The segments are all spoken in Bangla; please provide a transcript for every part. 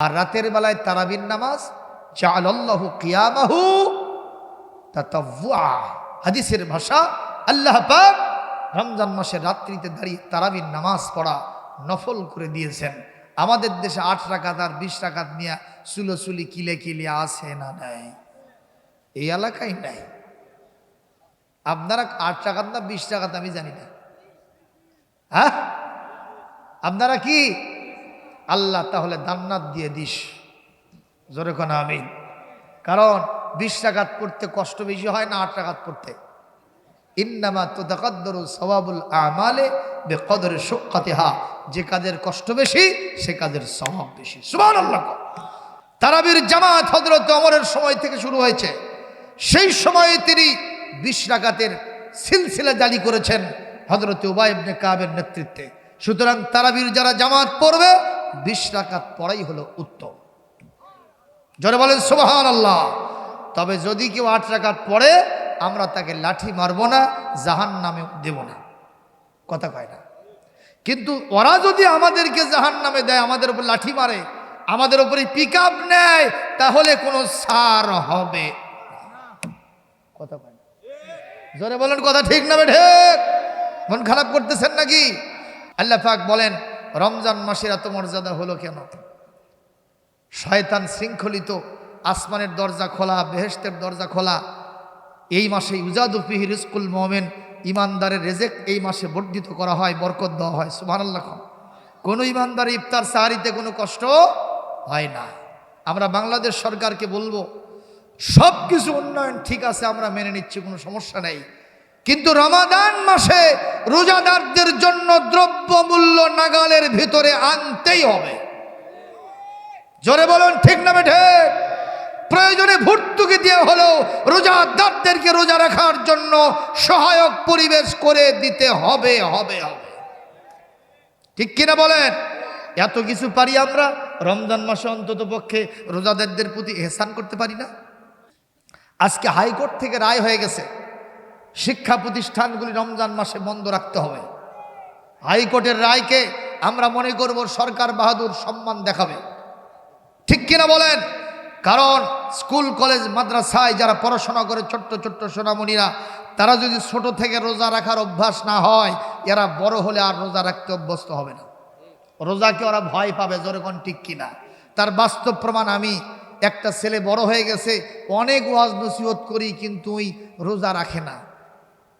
আর রাতের বেলায় তারাবির নামাজ চাআলাল্লাহু কিয়ামাহু হাদিসের ভাষা, আল্লাহ রমজান মাসের রাত্রিতে দাঁড়িয়ে তারাবির নামাজ পড়া নফল করে দিয়েছেন। আমাদের দেশে আট রাকাত আর বিশ রাকাত নিয়ে সুলোসুলি কিলে কিলে আসে না নাই? এই এলাকায় নাই। আপনারা আট টাকাত না বিশ টাকাত আমি জানি না। হ্যাঁ? আপনারা কি আল্লাহ তাহলে দান্নাত দিয়ে দিস। জোরে কোন আমি কারণ বিশ টাকাত পড়তে কষ্ট বেশি হয় না আট টাকাত পড়তে। ইন্নামা তো দেখাদ্দরু সবাবুল আমালে বে কদরে সুখাতেহা যে কাজের কষ্ট বেশি, সে কাজের স্বভাব বেশি। সুমান আল্লাহ তারাবির জামাত হজরত অমরের সময় থেকে শুরু হয়েছে। সেই সময়ে তিনি বিশ রাকাতের সিলসিলা জারি করেছেন হজরত উবাইবনে কাবের নেতৃত্বে। সুতরাং তারাবির যারা জামাত পড়বে বিশ রাকাত পড়াই হলো উত্তম। জোরে বলেন সুবাহান আল্লাহ তবে যদি কেউ আট রাকাত পড়ে, আমরা তাকে লাঠি মারবো না জাহান নামে দেব না। কথা কয় না। কিন্তু ওরা যদি আমাদেরকে জাহান নামে দেয়, আমাদের উপর লাঠি মারে, আমাদের উপরে পিক আপ নেয়, তাহলে কোনো সার হবে কথা কয়। জোরে বলেন, কথা ঠিক না বেঠে মন খারাপ করতেছেন নাকি? আল্লাহ বলেন রমজান মাসের এত মর্যাদা হলো কেন? শয়তান শৃঙ্খলিত, আসমানের দরজা খোলা বেহেস্তের দরজা খোলা, এই মাসে ইউজাদুফিহি রিস্কুল মোমেন, ইমানদারের রেজেক এই মাসে বর্ধিত করা হয়, বরকত দেওয়া হয়, সুবহানাল্লাহ কোনো। ইমানদার ইফতার সাহারিতে কোনো কষ্ট হয় না। আমরা বাংলাদেশ সরকারকে বলব সব কিছু উন্নয়ন ঠিক আছে, আমরা মেনে নিচ্ছি, কোনো সমস্যা নেই। কিন্তু রমাদান মাসে রোজাদারদের জন্য দ্রব্য মূল্য নাগালের ভিতরে আনতেই হবে। জোরে বলুন, ঠিক না বেঠে প্রয়োজনে ভর্তুকি দিয়ে হলেও রোজাদারদেরকে রোজা রাখার জন্য সহায়ক পরিবেশ করে দিতে হবে হবে হবে। ঠিক কিনা বলেন? এত কিছু পারি আমরা? রমজান মাসে অন্তত পক্ষে রোজাদারদের প্রতি এহসান করতে পারি না? আজকে হাইকোর্ট থেকে রায় হয়ে গেছে। শিক্ষা প্রতিষ্ঠানগুলি রমজান মাসে বন্ধ রাখতে হবে। হাইকোর্টের রায়কে আমরা মনে করব সরকার বাহাদুর সম্মান দেখাবে। ঠিক কিনা বলেন? কারণ স্কুল, কলেজ, মাদ্রাসায় যারা পড়াশোনা করে ছোট্ট ছোট্ট সোনামণিরা, তারা যদি ছোট থেকে রোজা রাখার অভ্যাস না হয়, এরা বড় হলে আর রোজা রাখতে অভ্যস্ত হবে না। রোজাকে ওরা ভয় পাবে যেরকম ঠিক কিনা? তার বাস্তব প্রমাণ আমি, একটা ছেলে বড় হয়ে গেছে, অনেক ওয়াজ নসিহত করি, কিন্তু ওই রোজা রাখে না।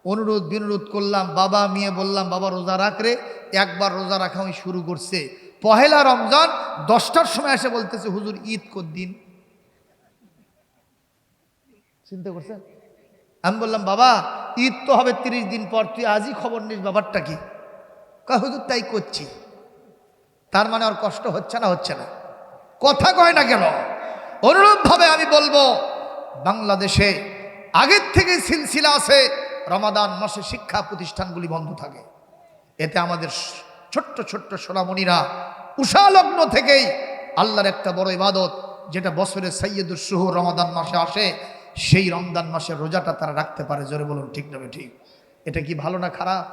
অনুরোধ, বিনোরোধ করলাম, বাবা, মেয়ে বললাম, বাবা, রোজা রাখরে একবার রোজা রাখা ওই শুরু করছে। পহেলা রমজান দশটার সময় এসে বলতেছে, হুজুর, ঈদ দিন। চিন্তা করছেন? আমি বললাম, বাবা, ঈদ তো হবে তিরিশ দিন পর, তুই আজই খবর নিস, ব্যাপারটা কি? হুজুর, তাই করছি। তার মানে ওর কষ্ট হচ্ছে না হচ্ছে না। কথা কয় না কেন? অনুরূপভাবে আমি বলব, বাংলাদেশে আগের থেকে সিলসিলা আছে রমাদান মাসে শিক্ষা প্রতিষ্ঠানগুলি বন্ধ থাকে। এতে আমাদের ছোট্ট ছোট্ট সোনামণিরা উষালগ্ন থেকেই আল্লাহর একটা বড় ইবাদত, যেটা বছরের সৈয়দুর সুহ রমাদান মাসে আসে, সেই রমদান মাসের রোজাটা তারা রাখতে পারে। জোরে বলুন, ঠিক না ঠিক? এটা কি ভালো না খারাপ?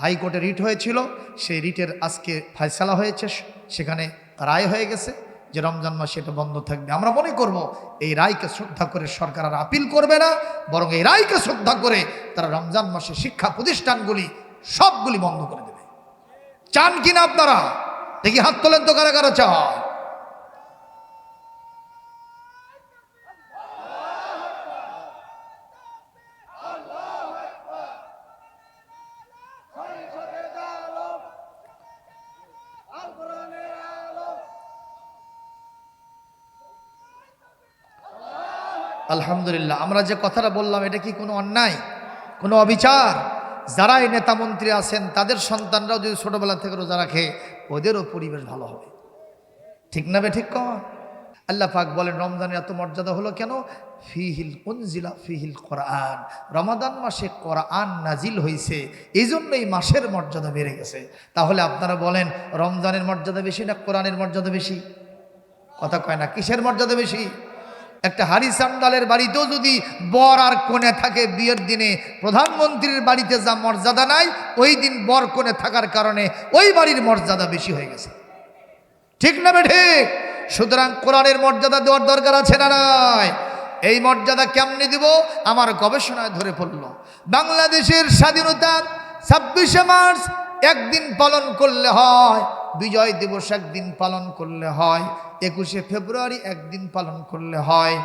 হাইকোর্টে রিট হয়েছিল, সেই রিটের আজকে ফয়সালা হয়েছে, সেখানে রায় হয়ে গেছে। যে রমজান মাসে এটা বন্ধ থাকবে। আমরা মনে করব, এই রায়কে শ্রদ্ধা করে সরকার আর আপিল করবে না, বরং এই রায়কে শ্রদ্ধা করে তারা রমজান মাসে শিক্ষা প্রতিষ্ঠানগুলি সবগুলি বন্ধ করে দেবে। চান কিনা আপনারা? দেখি হাত তোলেন তো কারা কারা চান? আলহামদুলিল্লাহ, আমরা যে কথাটা বললাম, এটা কি কোনো অন্যায়? কোনো অবিচার? যারা এই নেতা মন্ত্রী আছেন, তাদের সন্তানরাও যদি ছোটবেলা থেকে রোজা রাখে, ওদেরও পরিবেশ ভালো হবে। ঠিক না বে ঠিক কন আল্লাহ পাক বলেন, রমজানের এত মর্যাদা হলো কেন? ফিহিল উনজিলা ফিহিল কোরআন। রমাদান মাসে কোরআন নাজিল হয়েছে এই জন্য এই মাসের মর্যাদা বেড়ে গেছে। তাহলে আপনারা বলেন, রমজানের মর্যাদা বেশি না কোরআনের মর্যাদা বেশি? কথা কয় না, কিসের মর্যাদা বেশি? একটা হারি সান্ডালের বাড়িতেও যদি বর আর কোণে থাকে বিয়ের দিনে, প্রধানমন্ত্রীর বাড়িতে যা মর্যাদা নাই, ওই দিন বর কোণে থাকার কারণে ওই বাড়ির মর্যাদা বেশি হয়ে গেছে। ঠিক না বে ঠিক? সুতরাং কোরআনের মর্যাদা দেওয়ার দরকার আছে না নাই? এই মর্যাদা কেমনি দিব? আমার গবেষণায় ধরে পড়ল বাংলাদেশের স্বাধীনতা ছাব্বিশে মার্চ একদিন পালন করলে হয়। বিজয় দিবস একদিন পালন করলে হয়, একুশে ফেব্রুয়ারি একদিন পালন করলে হয়।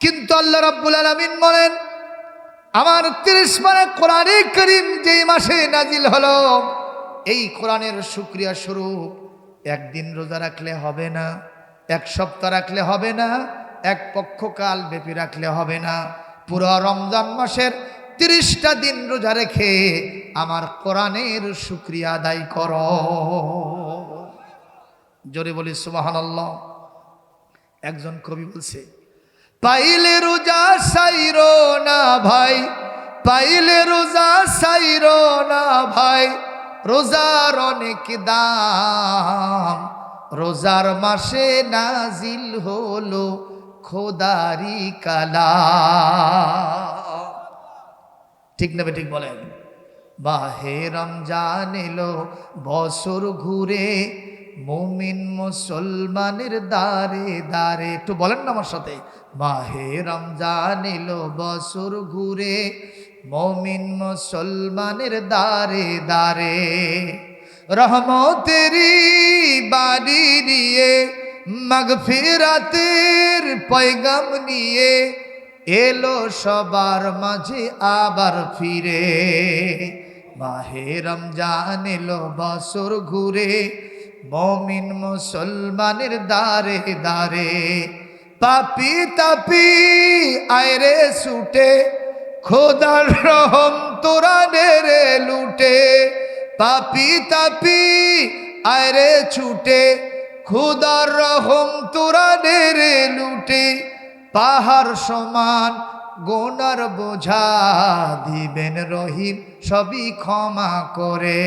কিন্তু আল্লাহ রাব্বুল আলামিন বলেন, আমার তিরিশ মানে কোরআনে করিম যেই মাসে নাজিল হলো, এই কোরআনের শুক্রিয়া স্বরূপ একদিন রোজা রাখলে হবে না, এক সপ্তাহ রাখলে হবে না, এক পক্ষকাল ব্যাপী রাখলে হবে না। পুরো রমজান মাসের তিরিশটা দিন রোজা রেখে আমার কোরআনের শুক্রিয়া আদায় কর। জোরে বলি, সুবহানাল্লাহ। একজন কবি বলছে, পাইলে রোজা সাইরো না ভাই, পাইলে রোজা সাইরো না ভাই, রোজার অনেক দাম। রোজার মাসে নাজিল হলো খোদারি কালা ঠিক নেবে ঠিক বলেন? বাহে রমজান এলো, বছর ঘুরে মুমিন মুসলমানের দারে দারে একটু বলেন না আমার সাথে। বাহে রমজান এলো বছর ঘুরে, মমিন মুসলমানের দারে দারে রহমতেরি বাড়ি নিয়ে, মাগফিরাতের পৈগম নিয়ে এলো সবার মাঝে আবার ফিরে। মাহে রমজান এলো বছর ঘুরে মমিন মুসলমানের দারে দারে পাপি তাপি, আয়রে ছুটে, খোদার রহম তোরা রে লুটে, পাপি তাপি, আয়রে ছুটে, খুদার রহম তোরা রে লুটে, পাহাড় সমান গোনার বোঝা দিবেন রহিম সবই ক্ষমা করে।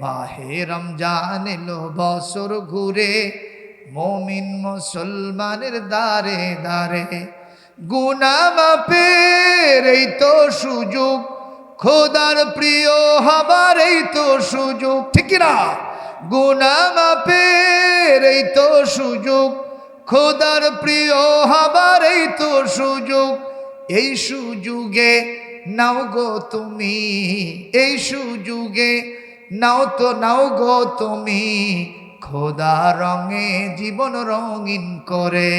মাহে রমজান এলো বছর ঘুরে, মমিন মুসলমানের দারে দারে গুনা মাপের এই তো সুযোগ, খোদার প্রিয় হবার এই তো সুযোগ। ঠিক না? গুনা মাপের এই তো সুযোগ, খোদার প্রিয় হবার এই তো সুযোগ। এই সুযোগে নাও গো তুমি, এই সুযোগে নাও তো, নাও গো তুমি খোদা রঙে জীবন রঙিন করে।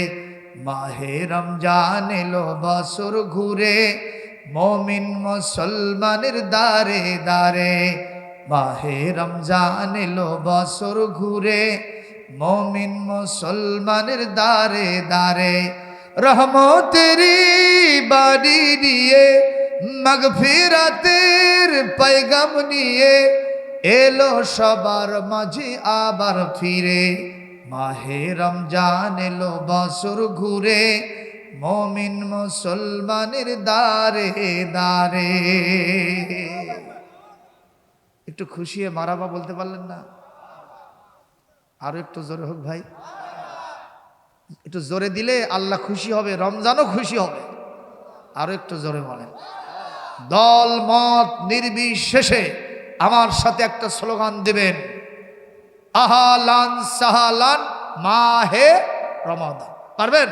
মাহে রমজান এলো বাসুর ঘুরে, মমিন মুসলমানের দারে দারে মাহে রমজান এলো বাসুর ঘুরে, মমিন মুসলমানের দারে দারে রহমতের বাড়ি নিয়ে, মগফিরাতের পৈগম নিয়ে এলো সবার মাঝে আবার ফিরে। মাহে রমজান এলো বছর ঘুরে, মমিন মুসলমানের দারে দারে একটু খুশিয়ে মারাবা বলতে পারলেন না? আরও একটু জোরে হোক ভাই। একটু জোরে দিলে আল্লাহ খুশি হবে, রমজানও খুশি হবে। আরও একটু জোরে বলেন। দল মত নির্বিশেষে আমার সাথে একটা স্লোগান দেবেন। আহালান সাহালান মাহে রমাদান। পারবেন?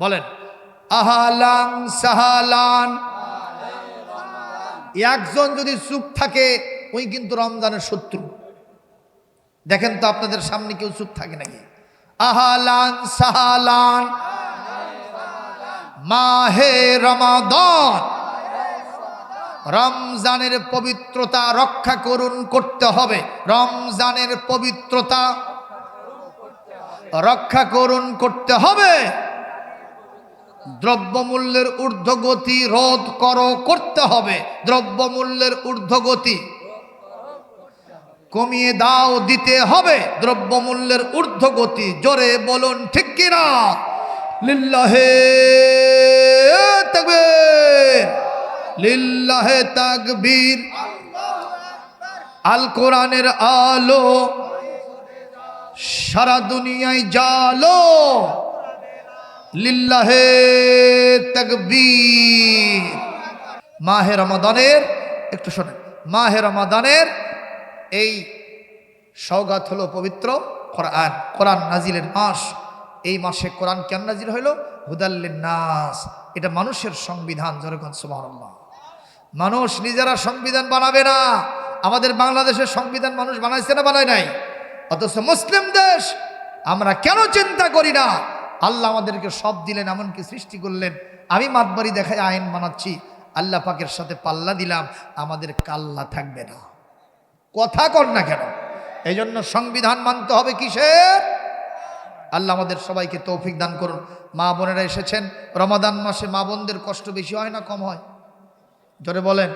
বলেন, আহালান সাহালান। একজন যদি চুপ থাকে ওই কিন্তু রমজানের শত্রু। দেখেন তো আপনাদের সামনে কেউ চুপ থাকে নাকি? আহালান সাহালান মাহে রমাদান। রমজানের পবিত্রতা রক্ষা করুন, করতে হবে। রমজানের পবিত্রতা রক্ষা করুন, করতে হবে। দ্রব্যমূল্যের ঊর্ধ্বগতি রোধ করো, করতে হবে। দ্রব্যমূল্যের ঊর্ধ্বগতি কমিয়ে দাও, দিতে হবে। দ্রব্যমূল্যের ঊর্ধ্বগতি, জোরে বলুন, ঠিক কিনা? লিল্লাহে তাকবীর। লিল্লাহে তাকবীর। আল কোরআনের আলো সারা দুনিয়ায় জালো। লিল্লাহে তাকবীর। মাহে রমাদানের, একটু শোনেন, মাহে রমাদানের এই সৌগাত হলো পবিত্র কোরআন। কোরআন নাজিলের মাস, এই মাসে কোরআন কেন নাজিল হইল? হুদাল্লিন নাস এটা মানুষের সংবিধান, জনগণ, সুবহানাল্লাহ। মানুষ নিজেরা সংবিধান বানাবে না। আমাদের বাংলাদেশের সংবিধান মানুষ বানাইছে না বানায় নাই? অথচ মুসলিম দেশ, আমরা কেন চিন্তা করি না? আল্লাহ আমাদেরকে সব দিলেন, এমনকি সৃষ্টি করলেন। আমি মাতবাড়ি দেখায় আইন বানাচ্ছি, আল্লাহ পাকের সাথে পাল্লা দিলাম, আমাদের কাল্লা থাকবে না। কথা কর না কেন? এই জন্য সংবিধান মানতে হবে কিসের? আল্লাহ আমাদের সবাইকে তৌফিক দান করুন। মা বোনেরা এসেছেন, রমাদান মাসে মা বোনদের কষ্ট বেশি হয় না, কম হয়? জোরে বলেন,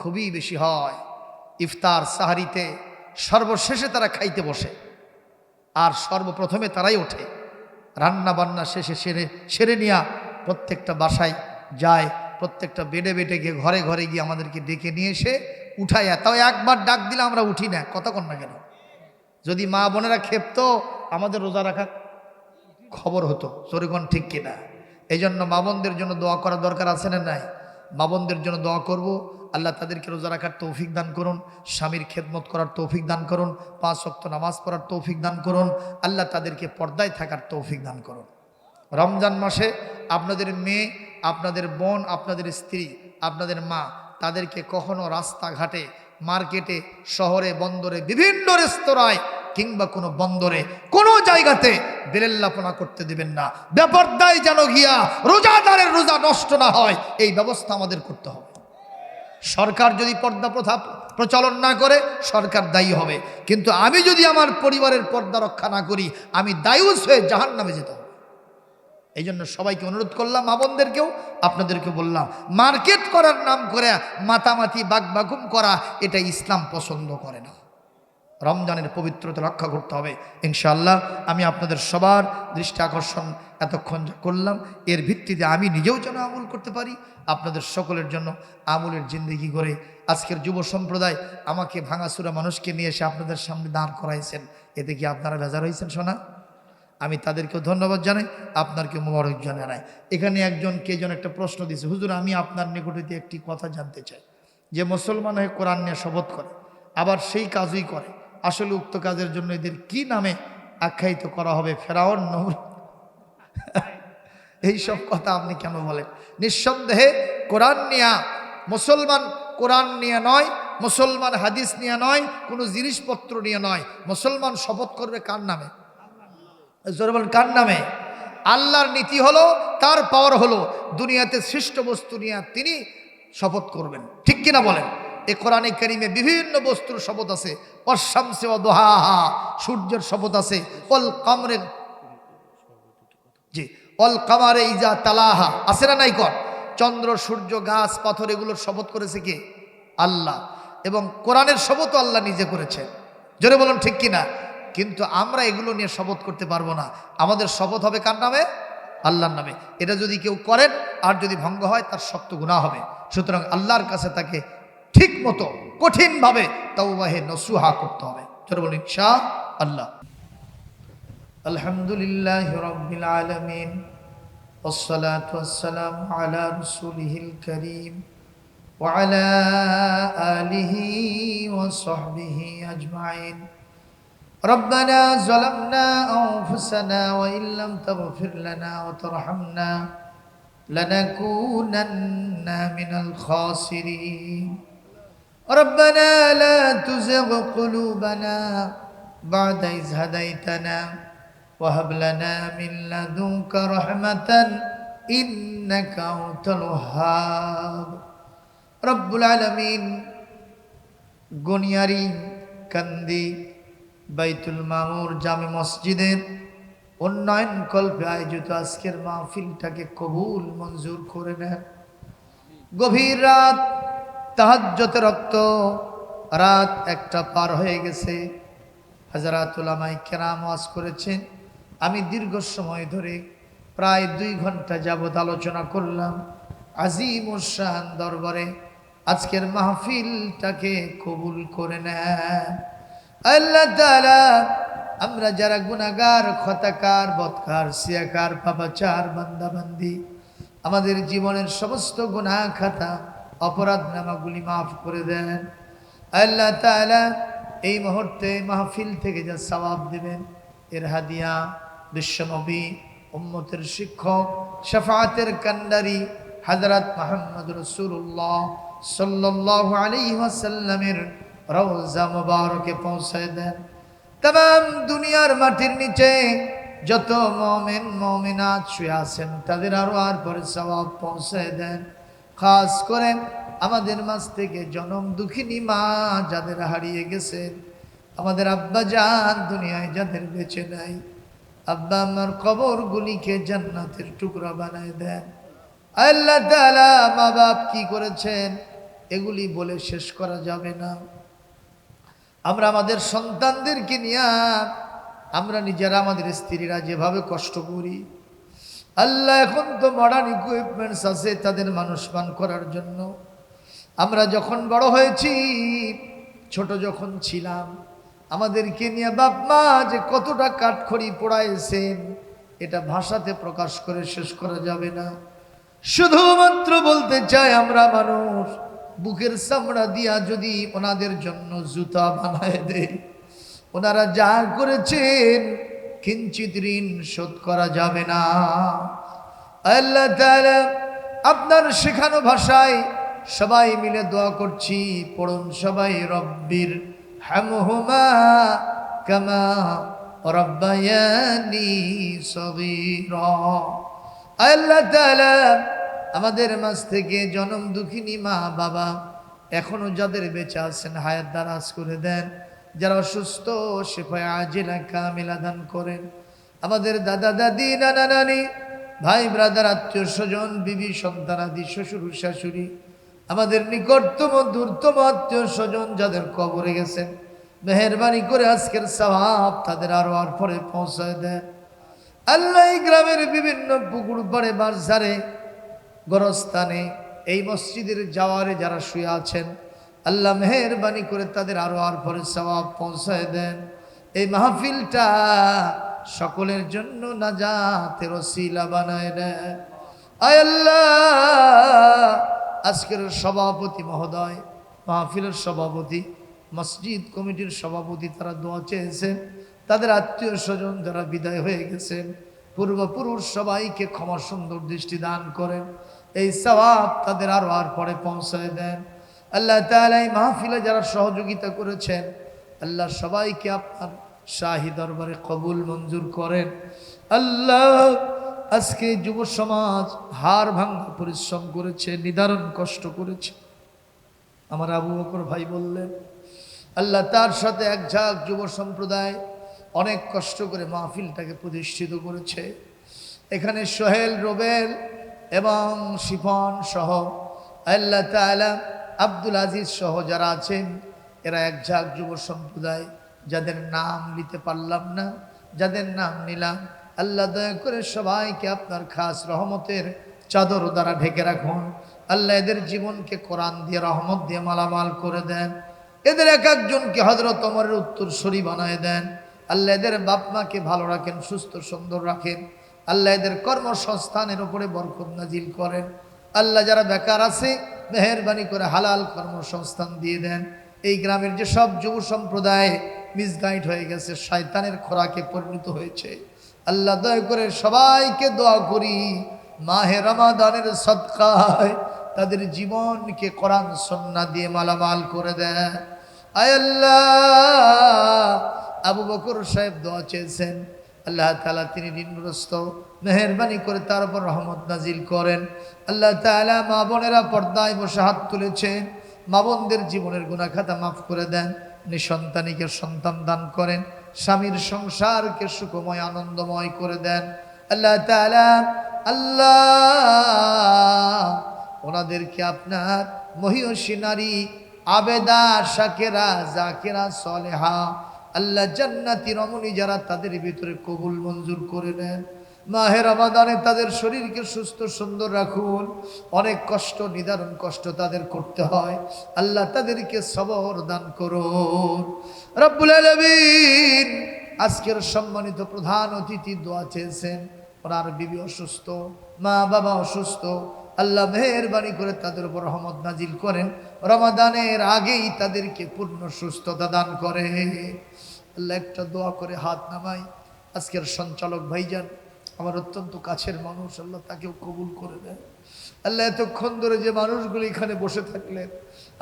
খুবই বেশি হয়। ইফতার সাহারিতে সর্বশেষে তারা খাইতে বসে, আর সর্বপ্রথমে তারাই ওঠে। রান্না বান্না শেষে সেরে সেরে নিয়া প্রত্যেকটা বাসায় যায়, প্রত্যেকটা বেডে বেডে গিয়ে ঘরে ঘরে গিয়ে আমাদেরকে ডেকে নিয়ে এসে উঠাইয়া, তাও একবার ডাক দিলে আমরা উঠি না কতক্ষণ না কেন? যদি মা বোনেরা খেপতো, আমাদের রোজা রাখার খবর হতো সরিগণ ঠিক কিনা? এই জন্য মা বোনদের জন্য দোয়া করা দরকার আছে না নাই? মা বোনদের জন্য দোয়া করব। আল্লাহ তাদেরকে রোজা রাখার তৌফিক দান করুন, স্বামীর খেদমত করার তৌফিক দান করুন, পাঁচ অক্ত নামাজ পড়ার তৌফিক দান করুন, আল্লাহ তাদেরকে পর্দায় থাকার তৌফিক দান করুন। রমজান মাসে আপনাদের মেয়ে, আপনাদের বোন, আপনাদের স্ত্রী, আপনাদের মা তাদেরকে কখনো রাস্তাঘাটে, মার্কেটে, শহরে, বন্দরে, বিভিন্ন রেস্তোরাঁয় কিংবা কোনো বন্দরে, কোনো জায়গাতে বেরেল্লাপনা করতে দেবেন না। ব্যাপারদায় যেন গিয়া রোজাদারের রোজা নষ্ট না হয়, এই ব্যবস্থা আমাদের করতে হবে। সরকার যদি পর্দা প্রথা প্রচলন না করে, সরকার দায়ী হবে। কিন্তু আমি যদি আমার পরিবারের পর্দা রক্ষা না করি, আমি দায়ুস হয়ে জাহান নামে যেতে এই জন্য সবাইকে অনুরোধ করলাম, মা বোনদেরকেও আপনাদেরকে বললাম, মার্কেট করার নাম করে মাতামাতি, বাঘ বাগবাগুম করা, এটা ইসলাম পছন্দ করে না। রমজানের পবিত্রতা রক্ষা করতে হবে। ইনশাআল্লাহ, আমি আপনাদের সবার দৃষ্টি আকর্ষণ এতক্ষণ করলাম। এর ভিত্তিতে আমি নিজেও যেন আমল করতে পারি। আপনাদের সকলের জন্য আমলের জিন্দিগি করে আজকের যুব সম্প্রদায় আমাকে ভাঙাচুরা মানুষকে নিয়ে এসে আপনাদের সামনে দাঁড় করাইছেন। এতে কি আপনারা বেজার হয়েছেন শোনা আমি তাদেরকেও ধন্যবাদ জানাই আপনারকে মোবারক জানাই। এখানে একজন কে যেন একটা প্রশ্ন দিয়েছে হুজুর, আমি আপনার নিকট একটি কথা জানতে চাই। যে মুসলমান হয়ে কোরআন নিয়ে শপথ করে, আবার সেই কাজই করে। আসলে উক্ত কাজের জন্য এদের কি নামে আখ্যায়িত করা হবে? ফেরাউন নমর এইসব কথা আপনি কেন বলেন? নিঃসন্দেহে কোরআন নিয়া, মুসলমান কোরআন নিয়ে নয়, মুসলমান হাদিস নিয়ে নয়, কোনো জিনিসপত্র নিয়ে নয়। মুসলমান শপথ করবে কার নামে? কার নামে? আল্লাহর নীতি হলো, তার পাওয়ার হলো, দুনিয়াতে সৃষ্ট বস্তু নিয়ে তিনি শপথ করবেন। ঠিক কিনা বলেন? এ কোরআনে কারিমে বিভিন্ন বস্তুর শপথ আছে। অশামসে দোহাহা সূর্যের শপথ আছে। অল কামরে জি অল কামারে ইজা তালাহা। আছে না নাই কর? চন্দ্র, সূর্য, গাছ, পাথর এগুলোর শপথ করেছে কে? আল্লাহ। এবং কোরআনের শপথও আল্লাহ নিজে করেছে জোরে বলুন ঠিক কিনা কিন্তু আমরা এগুলো নিয়ে শপথ করতে পারব না। আমাদের শপথ হবে কার নামে? আল্লাহর নামে। এটা যদি কেউ করেন, আর যদি ভঙ্গ হয়, তার শক্ত গুণা হবে। সুতরাং আল্লাহর কাছে তাকে ঠিক মতো কঠিনভাবে তাওবাহে নসুহা করতে হবে চলো বলুন ইনশা আল্লাহ আলহামদুলিল্লাহ রব্বিল আলামিন والصلاة والسلام على رسوله الكريم وعلى آله وصحبه أجمعين ربنا ظلمنا أنفسنا وإن لم تغفر لنا وترحمنا لنكونن من الخاسرين ربنا لا تزغ قلوبنا بعد إذ هديتنا وهب لنا من لدنك رحمة إنك أنت الوهاب رب العالمين গনিয়ারি কান্দি বাইতুল মামুর জামে মসজিদের উন্নয়ন কল্পে আয়োজিত আজকের মাহফিলটাকে কবুল মঞ্জুর করে নেন গভীর রাত তাহাজ্যতে রক্ত রাত একটা পার হয়ে গেছে। হাজারাতুলামাই কেরাম ওয়াজ করেছেন। আমি দীর্ঘ সময় ধরে প্রায় দুই ঘণ্টা যাবৎ আলোচনা করলাম আজিম শাহান দরবারে। আজকের মাহফিলটাকে কবুল করে নেন। আল্লাহ আমরা যারা গুনাগার খতাকার বৎকার সিয়াকার, পাপাচার, বান্দাবান্দি, আমাদের জীবনের সমস্ত গুনাহ খাতা অপরাধ নামাগুলি মাফ করে দেন। আল্লাহ তাআলা এই মুহূর্তে মাহফিল থেকে যা সবাব দেবেন এর হাদিয়া বিশ্বনবী, উম্মতের শিক্ষক শফাতের কান্ডারি হজরত মোহাম্মদ রসুল্লাহ সাল্লাহ আলী ওয়াসাল্লামের রওজা মুবারকে পৌঁছায় দেন। তাম দুনিয়ার মাটির নিচে যত মমেন, মমিনাত শুয়ে আছেন, তাদের আরও আর পরে সবাব পৌঁছায় দেন। খাস করে আমাদের মাঝ থেকে জনম দুঃখিনী মা যাদের হারিয়ে গেছেন আমাদের আব্বা যান দুনিয়ায় যাদের বেঁচে নাই, আব্বা আমার কবরগুলিকে জান্নাতের টুকরা বানায় দেন। আল্লাহ তাআলা মা বাপ কি করেছেন? এগুলি বলে শেষ করা যাবে না। আমরা আমাদের সন্তানদেরকে নিয়ে আমরা নিজেরা আমাদের স্ত্রীরা যেভাবে কষ্ট করি আল্লাহ এখন তো মডার্ন ইকুইপমেন্টস আছে তাদের মানুষ পান করার জন্য। আমরা যখন বড় হয়েছি, ছোট যখন ছিলাম, আমাদেরকে নিয়ে বাপ মা যে কতটা কাঠখড়ি পোড়াইছেন, এটা ভাষাতে প্রকাশ করে শেষ করা যাবে না। শুধুমাত্র বলতে চাই আমরা মানুষ, বুকের চামড়া দিয়া যদি ওনাদের জন্য জুতা বানায় দেয় ওনারা যা করেছেন কিঞ্চিত ঋণ শোধ করা যাবে না। আল্লাহ আপনার শেখানো ভাষায় সবাই মিলে দোয়া করছি, পড়ুন সবাই রব্বির হামহুমা কামা রব্বায়ানি সগীরা। আল্লাহ আমাদের মাঝ থেকে জনম দুঃখিনী মা বাবা এখনও যাদের বেঁচে আছেন, হায়াত দ্বারাজ করে দেন। যারা অসুস্থ সেফায় আজিলা কামিলা দান করেন। আমাদের দাদা, দাদি, নানা, নানি, ভাই, ব্রাদার, আত্মীয় স্বজন, বিবি সন্তানাদি শ্বশুর, শাশুড়ি, আমাদের নিকটতম, দূরতম আত্মীয় স্বজন যাদের কবরে গেছেন, মেহরবানি করে আজকের স্বভাব তাদের আরও আর পরে পৌঁছায় দেন। আল্লাহ গ্রামের বিভিন্ন পুকুর পাড়ে, বাজারে, গরস্থানে, এই মসজিদের যাওয়ারে যারা শুয়ে আছেন আল্লাহ মেহরবানি করে তাদের আরও আর পরে সবাব পৌঁছায় দেন। এই মাহফিলটা সকলের জন্য নাজাতের ওসিলা বানায় দেন আয় আল্লাহ, আজকের সভাপতি মহোদয়, মাহফিলের সভাপতি, মসজিদ কমিটির সভাপতি তারা দোয়া চেয়েছেন। তাদের আত্মীয় স্বজন যারা বিদায় হয়ে গেছেন, পূর্বপুরুষ সবাইকে ক্ষমা সুন্দর দৃষ্টি দান করেন। এই সবাব তাদের আরও আর পরে পৌঁছায় দেন। আল্লাহ তাআলা এই মাহফিলে যারা সহযোগিতা করেছেন, আল্লাহ সবাইকে আপনার শাহী দরবারে কবুল, মঞ্জুর করেন। আল্লাহ আজকে যুব সমাজ হার ভাঙ্গা পরিশ্রম করেছে, নিদারণ কষ্ট করেছে। আমার আবু বকর ভাই বললেন, আল্লাহ তার সাথে এক ঝাঁক যুব সম্প্রদায় অনেক কষ্ট করে মাহফিলটাকে প্রতিষ্ঠিত করেছে। এখানে সোহেল, রোবেল এবং শিফন সহ আল্লাহ তালা আব্দুল আজিজ সহ যারা আছেন, এরা এক ঝাঁক যুব সম্প্রদায়। যাদের নাম নিতে পারলাম না, যাদের নাম নিলাম, আল্লাহ দয়া করে সবাইকে আপনার খাস রহমতের চাদর দ্বারা ঢেকে রাখুন। আল্লাহ এদের জীবনকে কোরআন দিয়ে, রহমত দিয়ে মালামাল করে দেন। এদের এক একজনকে হজরত অমরের উত্তর সরি বানায় দেন। আল্লাহ এদের বাপ মাকে ভালো রাখেন, সুস্থ সুন্দর রাখেন। আল্লাহ এদের কর্মসংস্থানের উপরে বরকত নাজিল করেন। আল্লাহ যারা বেকার আছে মেহরবানি করে হালাল কর্মসংস্থান দিয়ে দেন। এই গ্রামের যে সব যুব সম্প্রদায় মিসগাইড হয়ে গেছে, শয়তানের খোরাকে পরিণত হয়েছে। আল্লাহ দয়া করে সবাইকে দোয়া করি, মাহে রমাদানের সৎকায় তাদের জীবনকে কোরআন সন্না দিয়ে মালামাল করে দেয় আল্লাহ, আবু বকর সাহেব দোয়া চেয়েছেন আল্লাহ তালা তিনি ঋণগ্রস্ত, মেহরবানি করে তার উপর রহমত নাজিল করেন। আল্লাহ তালা মা বোনেরা পর্দায় বসে হাত তুলেছেন মা বোনদের জীবনের গুণাখাতা মাফ করে দেন নিঃসন্তানীকে সন্তান দান করেন, স্বামীর সংসারকে সুখময়, আনন্দময় করে দেন। আল্লাহ তালা আল্লাহ, ওনাদেরকে আপনার মহিষী নারী আবেদা, শাকেরা, জাকেরা, সলেহা আল্লাহ জান্নাতি রমণী যারা তাদের ভিতরে কবুল মঞ্জুর করে নেন। মাহের রমাদানে তাদের শরীরকে সুস্থ সুন্দর রাখুন। অনেক কষ্ট, নিদারুণ কষ্ট তাদের করতে হয়। আল্লাহ তাদেরকে সবর দান করুন। রব্বুল আলমিন আজকের সম্মানিত প্রধান অতিথি দোয়া চেয়েছেন। ওনার বিবি অসুস্থ, মা বাবা অসুস্থ। আল্লাহ মেহরবানি করে তাদের উপর রহমত নাজিল করেন। রমাদানের আগেই তাদেরকে পূর্ণ সুস্থতা দান করে। আল্লাহ একটা দোয়া করে হাত নামাই। আজকের সঞ্চালক ভাইজান আমার অত্যন্ত কাছের মানুষ, আল্লাহ তাকেও কবুল করে দেন আল্লাহ এতক্ষণ ধরে যে মানুষগুলো এখানে বসে থাকলেন,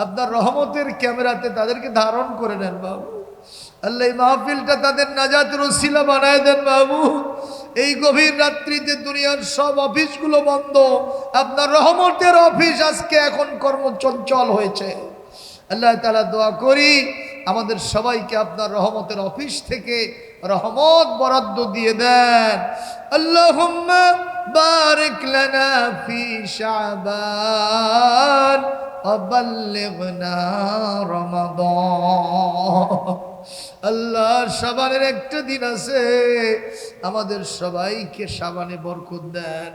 আপনার রহমতের ক্যামেরাতে তাদেরকে ধারণ করে নেন বাবু। আল্লাহ এই মাহফিলটা তাদের নাজাতের ওসিলা বানায় দেন বাবু। এই গভীর রাত্রিতে দুনিয়ার সব অফিসগুলো বন্ধ। আপনার রহমতের অফিস আজকে এখন কর্মচঞ্চল হয়েছে। আল্লাহ তালা দোয়া করি আমাদের সবাইকে আপনার রহমতের অফিস থেকে রহমত বরাদ্দ দিয়ে দেন আল্লাহ বারেক লানা ফি শাবান وبلغنا رمضان আল্লাহ সাবানের একটা দিন আছে। আমাদের সবাইকে সাবানে বরকত দেন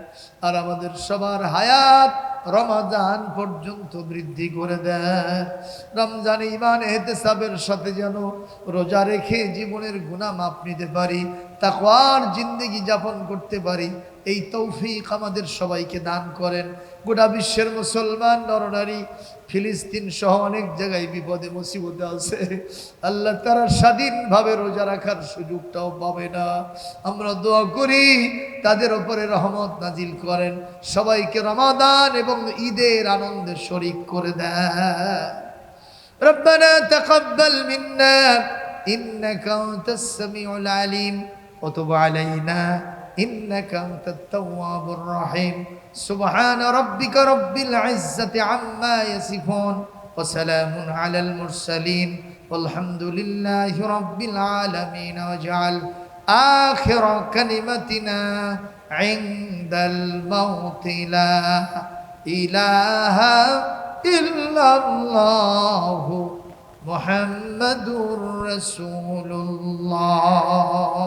আর আমাদের সবার হায়াত রমাজান পর্যন্ত বৃদ্ধি করে দেন। রমজান ইমান এহতেসাবের সাথে যেন রোজা রেখে জীবনের গুণা মাপ নিতে পারি, তাকওয়ার জিন্দগি যাপন করতে পারি, এই তৌফিক আমাদের সবাইকে দান করেন। গোটা বিশ্বের মুসলমান, নরনারী ফিলিস্তিন সহ অনেক জায়গায় বিপদে মুসিবতে আছে আল্লাহ তারা স্বাধীনভাবে রোজা রাখার সুযোগটাও পাবে না আমরা দোয়া করি তাদের ওপরে রহমত নাজিল করেন সবাইকে রমাদান এবং ঈদের আনন্দে শরিক করে দেয় ربنا تقبل منا إنك أنت السميع العليم وتب علينا إنك أنت التواب الرحيم سبحان ربك رب العزة عما يصفون وسلام على المرسلين والحمد لله رب العالمين واجعل آخر كلمتنا عند الموت لا إله إلا الله محمد رسول الله